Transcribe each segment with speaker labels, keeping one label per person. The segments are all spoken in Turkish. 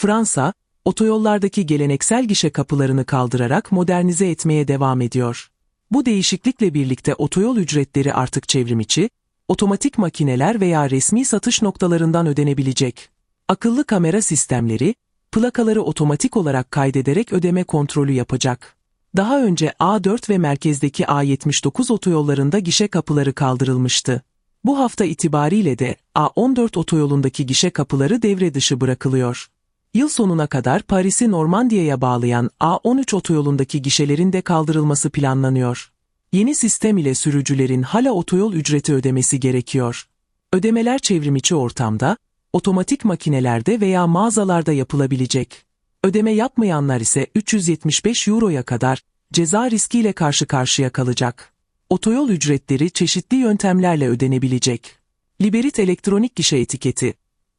Speaker 1: Fransa, otoyollardaki geleneksel gişe kapılarını kaldırarak modernize etmeye devam ediyor. Bu değişiklikle birlikte otoyol ücretleri artık çevrimiçi, otomatik makineler veya resmi satış noktalarından ödenebilecek. Akıllı kamera sistemleri, plakaları otomatik olarak kaydederek ödeme kontrolü yapacak. Daha önce A4 ve merkezdeki A79 otoyollarında gişe kapıları kaldırılmıştı. Bu hafta itibariyle de A14 otoyolundaki gişe kapıları devre dışı bırakılıyor. Yıl sonuna kadar Paris'i Normandiya'ya bağlayan A13 otoyolundaki gişelerin de kaldırılması planlanıyor. Yeni sistem ile sürücülerin hala otoyol ücreti ödemesi gerekiyor. Ödemeler çevrimiçi ortamda, otomatik makinelerde veya mağazalarda yapılabilecek. Ödeme yapmayanlar ise 375 euroya kadar ceza riskiyle karşı karşıya kalacak. Otoyol ücretleri çeşitli yöntemlerle ödenebilecek. Liberit elektronik gişe etiketi.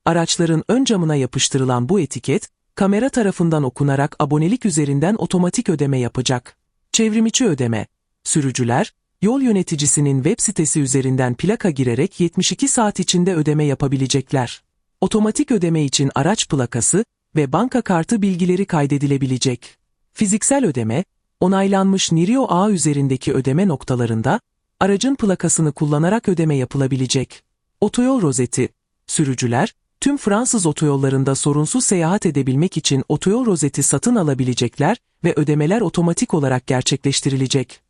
Speaker 1: Araçların ön camına yapıştırılan bu etiket, kamera tarafından okunarak abonelik üzerinden otomatik ödeme yapacak. Çevrimiçi ödeme. Sürücüler, yol yöneticisinin web sitesi üzerinden plaka girerek 72 saat içinde ödeme yapabilecekler. Otomatik ödeme için araç plakası ve banka kartı bilgileri kaydedilebilecek. Fiziksel ödeme, onaylanmış Nirio ağ üzerindeki ödeme noktalarında, aracın plakasını kullanarak ödeme yapılabilecek. Otoyol rozeti, sürücüler, tüm Fransız otoyollarında sorunsuz seyahat edebilmek için otoyol rozeti satın alabilecekler ve ödemeler otomatik olarak gerçekleştirilecek.